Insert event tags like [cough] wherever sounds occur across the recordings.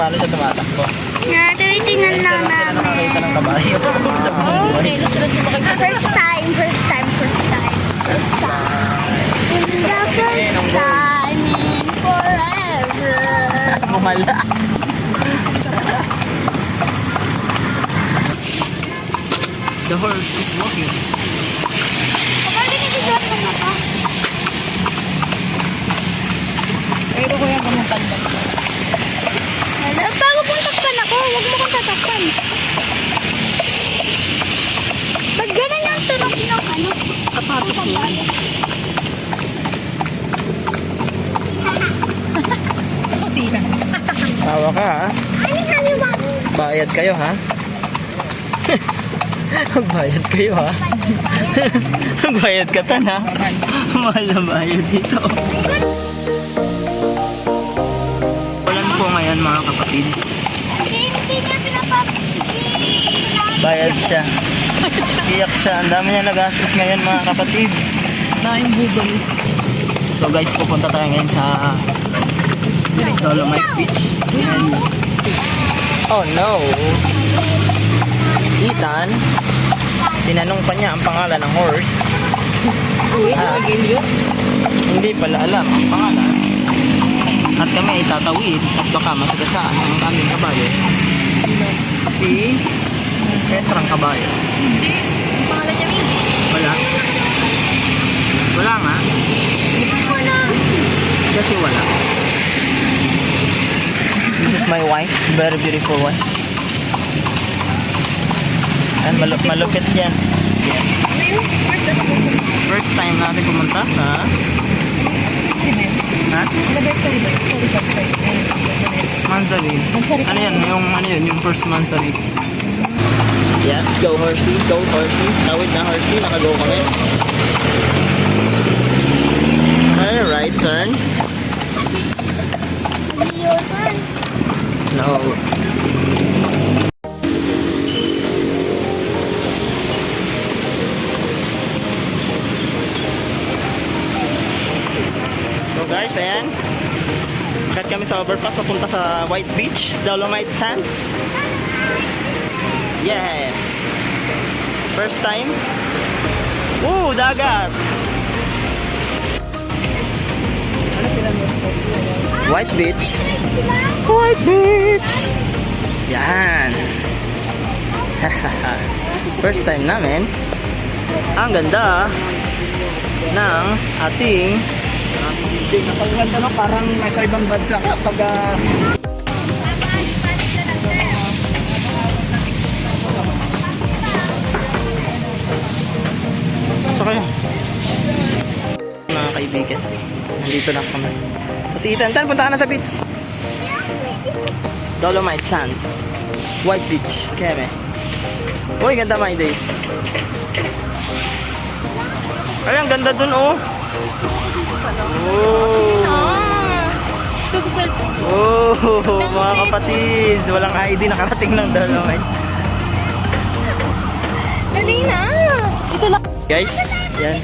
paano siya tumatakbo. Na, tinitingnan [laughs] lang sila sila nakakita namin. ng kabayo sa buong buhay. First time, first time, first time. First time. In the first time in forever. Bumala. The horse is walking. Kapag nililigot mo na to. Pero ko yan kung tanda. Hello, bago kong takpan ako, huwag mo kong tatakpan. Ba't ganun yung sunog ng ano? Sapatos niya. Tawa ka ha? Ano? Bayad kayo ha? [laughs] Magbayad kayo ha? [laughs] Magbayad ka tan ha? Mahal na bayad dito. Walan po ngayon mga kapatid. Hindi niya pinapap... Bayad siya. Iyak siya. Ang dami niya nagastos ngayon mga kapatid. Naing bubal. So guys, pupunta tayo ngayon sa Dolomite Beach. Oh no! Ethan, tinanong pa niya ang pangalan ng horse. Uy, Ah. Hindi pala alam ang pangalan. At kami ay tatawid at baka masagasaan ang aming kabayo. Si Petrang kabayo. Ang pangalan niya, Ming. Wala. Wala nga. Kasi wala. This is my wife. Very beautiful one. And malu- malupit yan. Yes. First time natin pumunta sa... Ha? Manzarin. Ano yan? Yung ano yun? Yung first Manzarin. Yes, go horsey. Go horsey. Tawid na horsey. Naka-go kami. Okay, right turn. No. So guys, ayan. Kat kami sa overpass papunta sa White Beach, Dolomite Sand. Yes. First time. Woo, dagat. White Beach. White Beach. Yan. [laughs] First time namin. Ang ganda ng ating Hindi, napaganda no, parang nasa ibang bansa ka pag Pasok kayo. Mga kaibigan. Nandito na kami. Si Ethan, Tan, punta ka na sa beach. Dolomite Sand. White Beach. Keme. Uy, ganda my day. Ay, ang ganda dun, oh. Oh. Sa. Oh, mga kapatid. Walang ID nakarating ng Dolomite. Dali na! Lang. Guys, yan.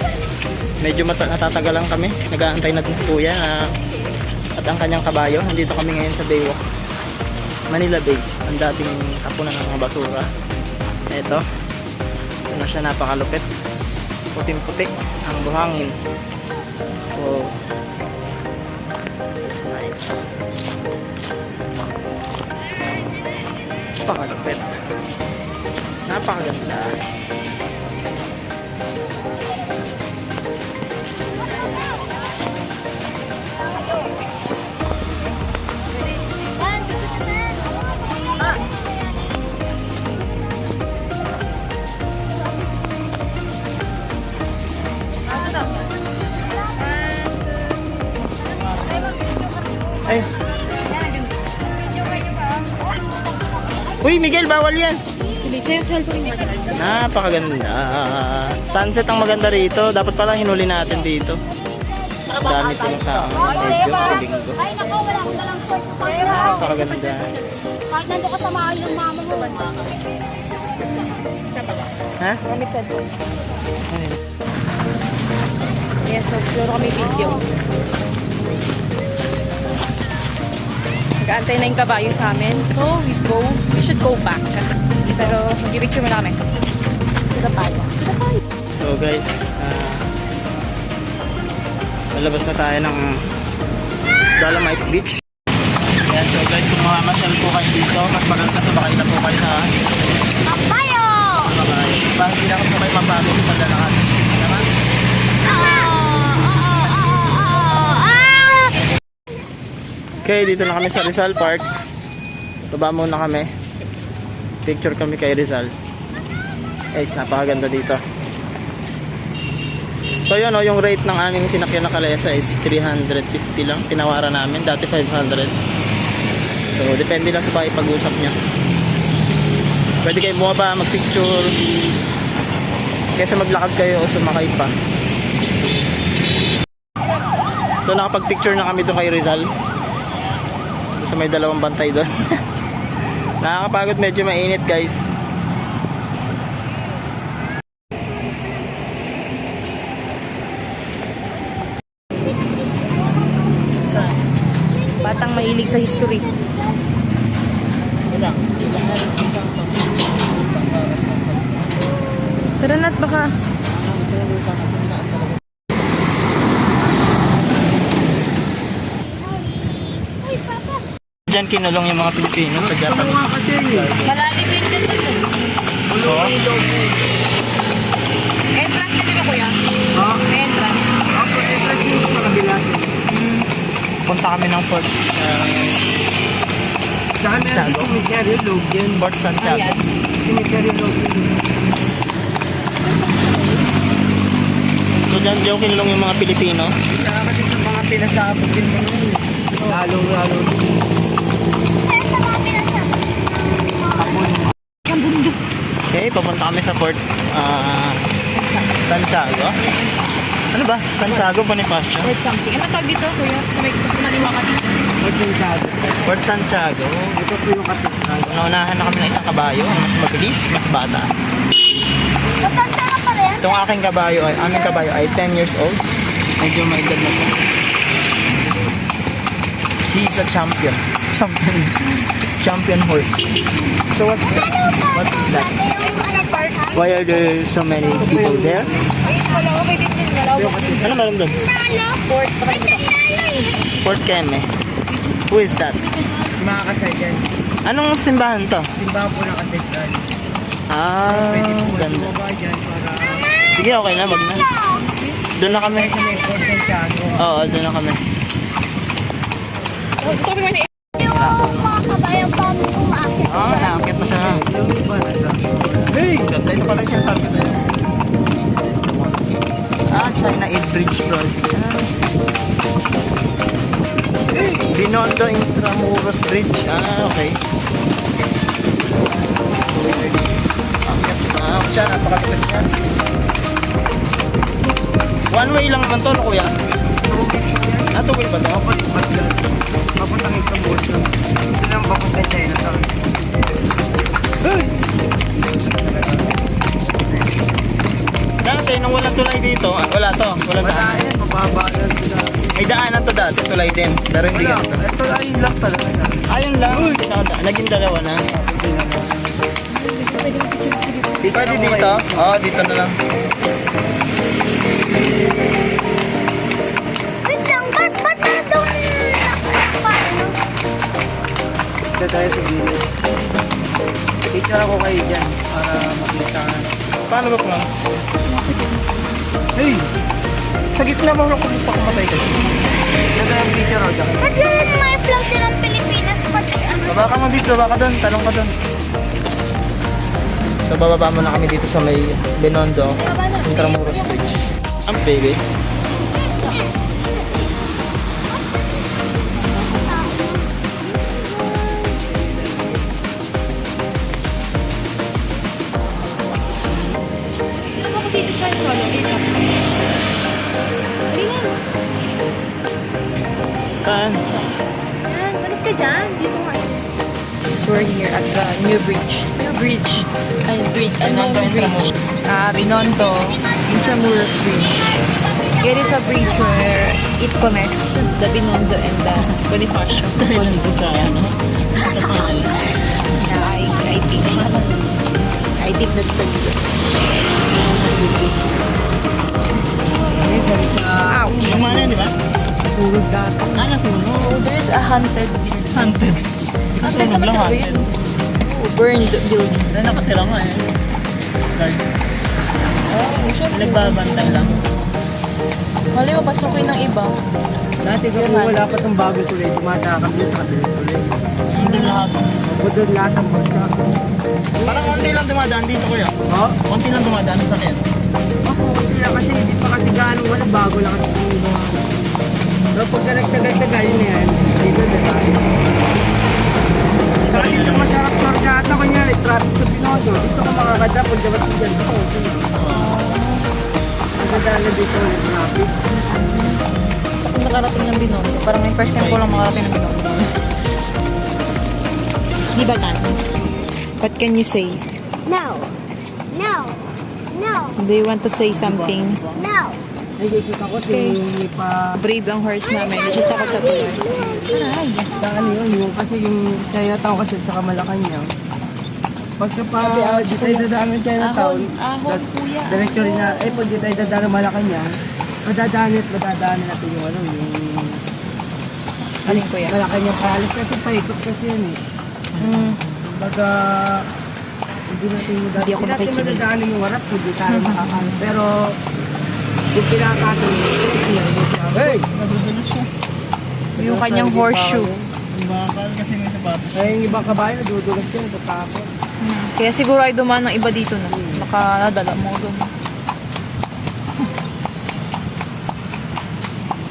Medyo mata- natatagalan kami. Nag-aantay natin si Kuya na at ang kanyang kabayo. Nandito kami ngayon sa Baywalk. Manila Bay. Ang dating kapunan ng mga basura. Ito. Na siya napakalupit. Puting-puti ang buhangin. Wow. This is nice. Napakalupit. Napakaganda. Ay. Uy, Miguel, bawal yan. Napakaganda. Sunset ang maganda rito. Dapat pala hinuli natin dito. Dami pong tao. Medyo sa linggo. Ay, nako, wala akong dalang short. Napakaganda. Kahit nandun ka sa mahal ng mama mo. Ha? Yes. So, siguro kami video. Nag-aantay na yung kabayo sa amin. So, we go, we should go back. Pero, mag-picture muna kami. Sa kabayo. Sa kabayo. So guys, ah lalabas na tayo ng Dolomite Beach. Ayan, so guys, kung mamamasyal po kayo dito, mas maganda sa bakay na po kayo sa Papayo! Mabay. Para hindi na po kayo mapagod sa paglalakad. Naman? Ah! Okay, dito na kami sa Rizal Park. Baba muna kami. Picture kami kay Rizal. Guys, napakaganda dito. So yun o, yung rate ng aming sinakyan na kalesa is 350 lang. Tinawaran namin, dati 500. So, depende lang sa bahay pag-usap nyo. Pwede kayo bumaba, mag-picture. Kesa maglakad kayo o sumakay pa. So, nakapag-picture na kami doon kay Rizal. Sa may dalawang bantay doon. [laughs] Nakakapagod, medyo mainit guys. Batang mahilig sa history. Tara na't baka. Uy, Diyan kinulong yung mga Pilipino sa Japanese. Malalim yung ganda yun. Oo. Entrance na din kuya. Ha? May entrance. Ako, entrance dito sa kabila. Punta kami ng Port, uh, Saan meron Santiago. yung cemetery, Logan. Port Santiago. Ayan. Cemetery, Logan. So diyan diyan kinulong yung mga Pilipino. Kaya kasi sa mga pinasabot din mo. Lalo, lalo. Okay, papunta kami sa Port ah, Santiago. Ano ba? Santiago Bonifacio? Wait something. Ano tawag dito kuya? May kumaliwa ka dito. Pagkinsado. Port Santiago. Ito po yung katulad. Naunahan na kami ng isang kabayo. Mas mabilis, mas bata. Matanda ka pa rin? Itong aking kabayo, ay, aming kabayo ay 10 years old. Medyo maedad na siya. He's a champion. Champion. Champion horse. So what's that? What's that? Why are there so many people there? Ano meron doon? Port. Fort Keme. Who is that? Mga kasal dyan. Anong simbahan to? Simbahan po ng kategral. Ah, Pwede po ganda. Sige, okay na, wag na. Doon na kami. Oo, doon na kami. Oh, Ito kami China Bridge Road. Binondo Intramuros Bridge. Ah, okay. Ah, siya, napakalapit niya. One way lang naman to, no, kuya? Ah, two way ba to? Papuntang Istanbul. Ito lang papuntang Chinatown. Dati, nung walang tulay dito, ah, wala to, Wala daan. yan, mababa lang sila. May daanan to dati, tulay din. Pero hindi Wala, ganito. ito ay lang talaga. Ayun lang, Nakada- naging dalawa na. Pwede dito? Oo, dito na lang. Wait lang, ba't ba't na doon? Paano? Dito tayo sa gilid. Picture ako kayo dyan para makita. Paano ba kung Hey! Sa gitna mo ako pa kumatay ka. Dito yung picture ako dyan. Ba't ganun may flag din ng Pilipinas pati ano? Baba ka mo dito, baba ka doon, talong ka doon. So bababa muna kami dito sa may Benondo, Intramuros Bridge. Ang baby. We're here at the new bridge. New bridge. Ay, bridge. Ano Binondo bridge? Ah, Binondo. Intramuros Bridge. It is a bridge where it connects the Binondo and the Bonifacio. Doon sa ano, sa pangalan. I, I think. I think that's the reason. Ouch! Yung mga yan, di ba? Surog dati. Ah, nasunog. Oh, there's a haunted Haunted. Nasunog lang haunted. oh, burned building. Dahil nakatira nga eh. Guard. Oh, syempre. Nagbabantay lang. Mali, mapasukin ng iba. Dati kung wala pa itong bagong tuloy, tumatakam dito sa kabilang tuloy. Hindi lahat. Doon lahat ang bagsa. Parang konti lang dumadaan dito kuya. Oh, Konti lang dumadaan sa akin. Lang kasi, hindi pa kasi gaano wala, bago lang kasi yung mga. Pero pagka nagtagal-tagal na yan, dito na tayo. Sa akin yung masarap sorgata, kunyari, traffic sa Pinoso, dito ka makakadap, pag dapat ka dyan, ako, Nagdadala dito ulit traffic. Ako nakarating ng Binondo. Parang yung first time ko lang makarating ng Binondo. Di ba, Tan? What can you say? Do you want to say something? No. Okay. yung pa... Brave ang horse namin. Di siya takot sa tuloy. Aray! Ano yun, yung kasi yung Chinatown kasi sa Malacanang. Pagka pa, di tayo dadaan ng Chinatown, Ahon, kuya. diretso rin na, eh pag di tayo dadaan ng Malacanang, madadaan at madadaan natin yung ano, yung Alin, kuya? Malacanang Palace kasi paikot kasi yan eh. Mm. Baga, hindi natin madadaan. Hindi ako natin nakikinig. madadaanin yung harap, hindi tayo makakano. Pero, yung pinakato, Hey! Nadudulos siya. Yung kanyang horseshoe. Bakal kasi may sapatos. Ay, yung ibang kabayo, nadudulas yun, natakot. Mm. Kaya siguro ay dumaan ng iba dito na. Nakadala mo doon.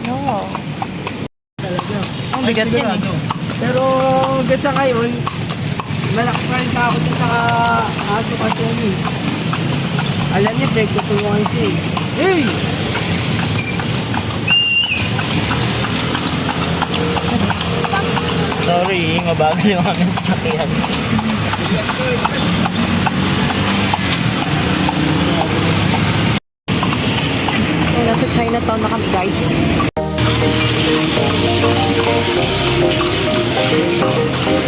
No. Talaga. Ang bigat yan eh. Pero hanggang sa ngayon, malaki pa rin takot yun sa aso kasi yun eh. Alam niya, pinagtutulungan siya eh. Hey! Sorry, mabagal yung aming sasakyan. Nasa Chinatown na kami guys. May,